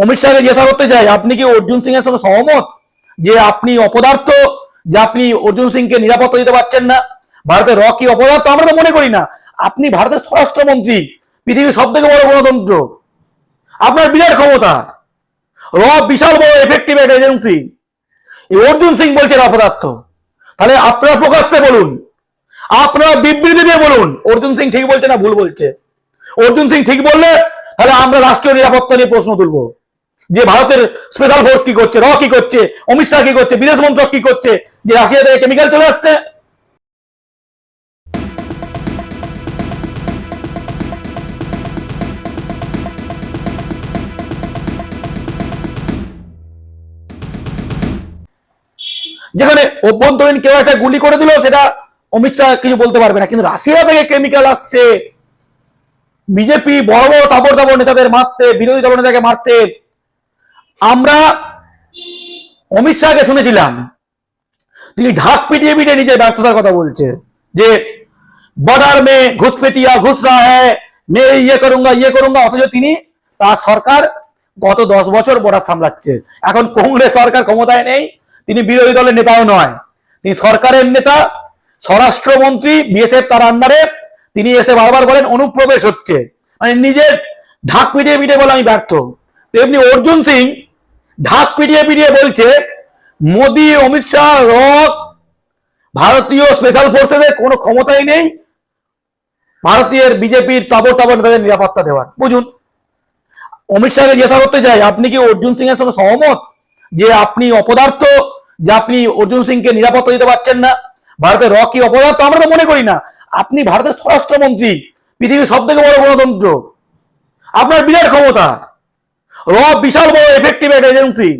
অমিত শাহকে জিজ্ঞাসা করতে চাই, আপনি কি অর্জুন সিং এর সঙ্গে সহমত যে আপনি অপদার্থ, যে আপনি অর্জুন সিংকে নিরাপত্তা দিতে পারছেন না? ভারতের র কি অপদার্থ আমরা তো মনে করি না। আপনি ভারতের স্বরাষ্ট্রমন্ত্রী, পৃথিবীর সব থেকে বড় গণতন্ত্র। আপনার বিরাট ক্ষমতা। র বিশাল বড় এফেক্টিভ একটা এজেন্সি অর্জুন সিং বলছেন অপদার্থ। তাহলে আপনারা প্রকাশ্যে বলুন। আপনারা বিবৃতি দিয়ে বলুন। অর্জুন সিং ঠিক বলছে না ভুল বলছে? অর্জুন সিং ঠিক বললে তাহলে আমরা রাষ্ট্রীয় নিরাপত্তা নিয়ে প্রশ্ন তুলবো। যে ভারতের স্পেশাল ফোর্স কি করছে, র কি করছে, অমিত শাহ কি করছে, বিদেশ মন্ত্রক কি করছে, যে রাশিয়া থেকে কেমিক্যাল চলে আসছে। যেখানে অভ্যন্তরীণ কেউ একটা গুলি করে দিল, সেটা অমিত শাহ কিছু বলতে পারবে না। কিন্তু রাশিয়া থেকে কেমিক্যাল আসছে। বিজেপি বড় বড় তাবর তাবর নেতাদের মারতে, বিরোধী দল নেতাকে মারতে আমরা অমিত শাহকে শুনেছিলাম। তিনি ঢাক পিটিয়ে পিটিয়ে নিজের ব্যর্থতার কথা বলছে যে, বর্ডার মে ঘুষপেটিয়া ঘুষ রা হ্যায়, মে ইয়ে করুঙ্গা ইয়ে করুঙ্গা, অথচ তিনি তার সরকার গত দশ বছর বর্ডার সামলাচ্ছে। এখন কংগ্রেস সরকার ক্ষমতায় নেই, তিনি বিরোধী দলের নেতাও নয়। তিনি সরকারের নেতা, স্বরাষ্ট্রমন্ত্রী, বিএসএফ তার আন্ডারে, তিনি এসে বারবার বলেন, অনুপ্রবেশ হচ্ছে। মানে নিজের ঢাক পিটিয়ে পিটিয়ে বলে আমি ব্যর্থ। তেমনি অর্জুন সিং ঢাক পিটিয়ে পিটিয়ে বলছে, মোদি, অমিত শাহ, রক, ভারতীয় স্পেশাল ফোর্সেসের কোনো ক্ষমতাই নেই। ভারতীয় বিজেপির তাবর তাবর নেতাদের নিরাপত্তা দেওয়ার। বুঝুন, অমিত শাহকে জিজ্ঞাসা করতে চাই, আপনি কি অর্জুন সিং এর সঙ্গে সহমত যে আপনি অপদার্থ, যে আপনি অর্জুন সিংকে নিরাপত্তা দিতে পারছেন না? ভারতের র কি অপদার্থ? আমরা তো মনে করি না। আপনি ভারতের স্বরাষ্ট্রমন্ত্রী, পৃথিবীর সব থেকে বড় গণতন্ত্র। আপনার বিরাট ক্ষমতা। র বিশাল বড় এফেক্টিভ একটা এজেন্সি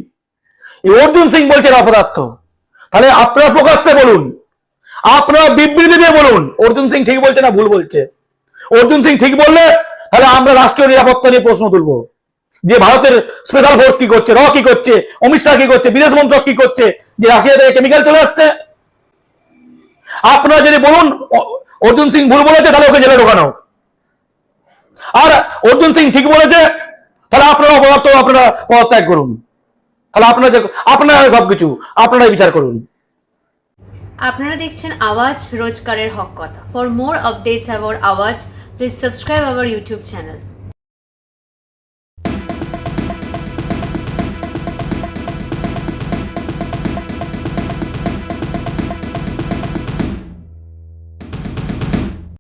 অর্জুন সিং বলছেন অপদার্থ। তাহলে আপনারা প্রকাশ্যে বলুন। আপনারা বিবৃতি দিয়ে বলুন। অর্জুন সিং ঠিক বলছে না ভুল বলছে? অর্জুন সিং ঠিক বললে তাহলে আমরা রাষ্ট্রীয় নিরাপত্তা নিয়ে প্রশ্ন তুলবো। যে ভারতের স্পেশাল ফোর্স কি করছে, র কি করছে, অমিত শাহ কি করছে, বিদেশ মন্ত্রক কি করছে, যে রাশিয়া থেকে কেমিক্যাল চলে আসছে। আপনারা যদি বলুন অর্জুন সিং ভুল বলেছে, তাহলে ওকে জেলে ঢোকানো। আর অর্জুন সিং ঠিক বলেছে তাহলে আপনারা অপদার্থ, আপনারা পদত্যাগ করুন। তাহলে আপনারা যে আপনারা সবকিছু আপনারাই বিচার করুন। আপনারা দেখছেন আওয়াজ রোজকারের হক কথা। For more updates about Awaaz please subscribe our YouTube channel